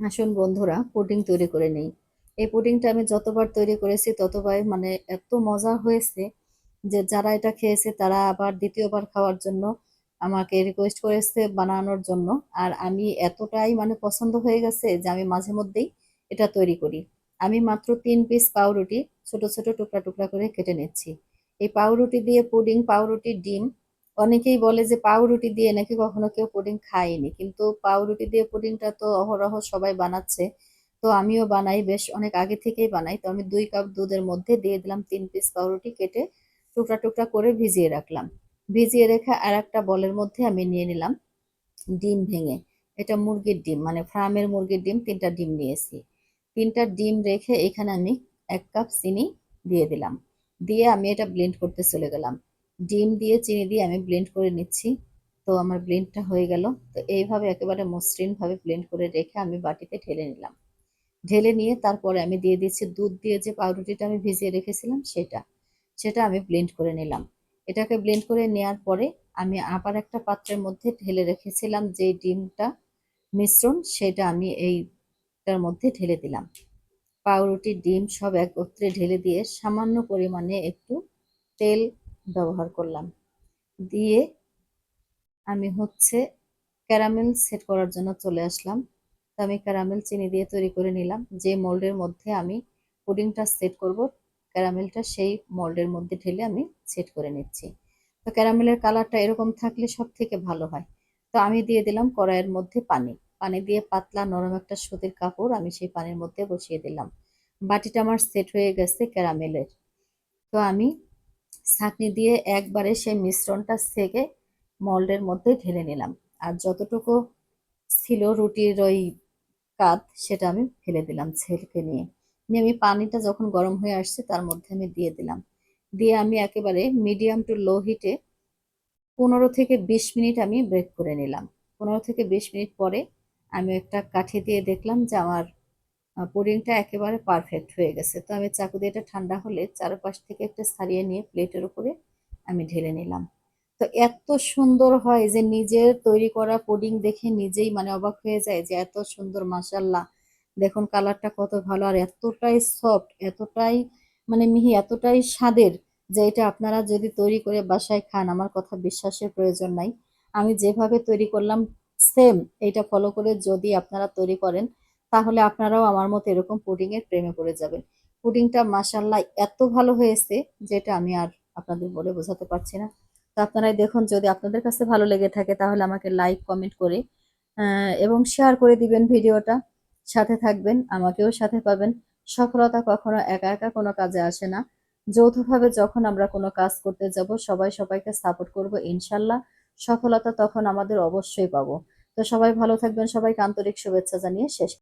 আসুন বন্ধুরা পুডিং তৈরি করে নেই। এই পুডিংটা আমি যতবার তৈরি করেছি, ততবার মানে এত মজা হয়েছে যে যারা এটা খেয়েছে, তারা আবার দ্বিতীয়বার খাওয়ার জন্য আমাকে রিকোয়েস্ট করেছে বানানোর জন্য। আর আমি এতটাই মানে পছন্দ হয়ে গেছে যে আমি মাঝে মধ্যেই এটা তৈরি করি। আমি মাত্র তিন পিস পাউরুটি ছোট ছোট টুকরা টুকরা করে কেটে নিচ্ছি। এই পাউরুটি দিয়ে পুডিং পাউরুটি, ডিম অনেকেই বলে যে পাউরুটি দিয়ে নাকি কখনো কেউ পুডিং খায়নি, কিন্তু পাউরুটি দিয়ে পুডিংটা তো অহরহ সবাই বানাচ্ছে। তো আমিও বানাই, বেশ অনেক আগে থেকেই বানাই। তো আমি দুই কাপ দুধের মধ্যে দিয়ে দিলাম তিন পিস পাউরুটি কেটে টুকরা টুকরা করে ভিজিয়ে রাখলাম। ভিজিয়ে রেখে আর একটা বলের মধ্যে আমি নিয়ে নিলাম ডিম ভেঙে। এটা মুরগির ডিম মানে ফার্মের মুরগির ডিম, তিনটা ডিম নিয়েছি। তিনটা ডিম রেখে এখানে আমি এক কাপ চিনি দিয়ে দিলাম। দিয়ে আমি এটা ব্লেন্ড করতে চলে গেলাম। ডিম দিয়ে চিনি দিয়ে আমি ব্লেন্ড করে নিচ্ছি। তো আমার ব্লেন্ডটা হয়ে গেল। তো এইভাবে একেবারে মসৃণভাবে ব্লেন্ড করে রেখে আমি বাটিতে ঢেলে নিলাম। ঢেলে নিয়ে তারপরে আমি দিয়ে দিচ্ছি দুধ দিয়ে যে পাউরুটিটা আমি ভিজিয়ে রেখেছিলাম সেটা। সেটা আমি ব্লেন্ড করে নিলাম। এটাকে ব্লেন্ড করে নেওয়ার পরে আমি আবার একটা পাত্রের মধ্যে ঢেলে রেখেছিলাম যে ডিমটা মিশ্রণ, সেটা আমি এইটার মধ্যে ঢেলে দিলাম। পাউরুটি, ডিম সব একত্রে ঢেলে দিয়ে সামান্য পরিমাণে একটু তেল ব্যবহার করলাম। দিয়ে আমি হচ্ছে ক্যারামেল সেট করার জন্য চলে আসলাম। তো আমি ক্যারামেল চিনি দিয়ে তৈরি করে নিলাম। যে মোল্ডের মধ্যে আমি পুডিংটা সেট করব, ক্যারামেলটা সেই মোল্ডের মধ্যে ঢেলে আমি সেট করে নিচ্ছি। তো ক্যারামেলের কালারটা এরকম থাকলে সব থেকে ভালো হয়। তো আমি দিয়ে দিলাম কড়াইয়ের মধ্যে পানি। পানি দিয়ে পাতলা নরম একটা সুতির কাপড় আমি সেই পানির মধ্যে বসিয়ে দিলাম। বাটিটা আমার সেট হয়ে গেছে ক্যারামেলের। তো আমি ছাঁকনি দিয়ে একবারে সেই মিশ্রণটা সেকে মল্ডের মধ্যে ঢেলে নিলাম। আর যতটুকু ছিল রুটির ওই কাত, সেটা আমি ফেলে দিলাম ছেলকে নিয়ে। নিয়ে আমি পানিটা যখন গরম হয়ে আসছে, তার মধ্যে আমি দিয়ে দিলাম। দিয়ে আমি একেবারে মিডিয়াম টু লো হিটে পনেরো থেকে বিশ মিনিট আমি ব্রেক করে নিলাম। পনেরো থেকে বিশ মিনিট পরে আমি একটা কাঠি দিয়ে দেখলাম যে আমার পুডিংটা একেবারে পারফেক্ট হয়ে গেছে। তো আমি চাকু দিয়ে এটা ঠান্ডা হলে চারপাশ থেকে একটা সারিয়ে নিয়ে প্লেটের উপরে আমি ঢেলে নিলাম। তো এত সুন্দর হয় যে নিজের তৈরি করা পুডিং দেখে নিজেই মানে অবাক হয়ে যায় যে এত সুন্দর মাসাল্লাহ দেখুন কালারটা কত ভালো আর এতটাই সফট এতটাই মানে মিহি, এতটাই স্বাদের যে এটা আপনারা যদি তৈরি করে বাসায় খান, আমার কথা বিশ্বাসের প্রয়োজন নাই। আমি যেভাবে তৈরি করলাম সেম এইটা ফলো করে যদি আপনারা তৈরি করেন তাহলে আপনারাও আমার মতো এরকম পুডিংয়ের প্রেমে পড়ে যাবেন। পুডিংটা মাসাল্লাহ এত ভালো হয়েছে যেটা আমি আর আপনাদের বলে বোঝাতে পারছি না। তো আপনারাই দেখুন, যদি আপনাদের কাছে ভালো লেগে থাকে তাহলে আমাকে লাইক কমেন্ট করে এবং শেয়ার করে দিবেন ভিডিওটা। সাথে থাকবেন, আমাকেও সাথে পাবেন। সফলতা কখনো একা একা কোনো কাজে আসে না। যৌথভাবে যখন আমরা কোনো কাজ করতে যাব, সবাই সবাইকে সাপোর্ট করব, ইনশাল্লাহ সফলতা তখন আমাদের অবশ্যই পাবো। তো সবাই ভালো থাকবেন, সবাইকে আন্তরিক শুভেচ্ছা জানিয়ে শেষ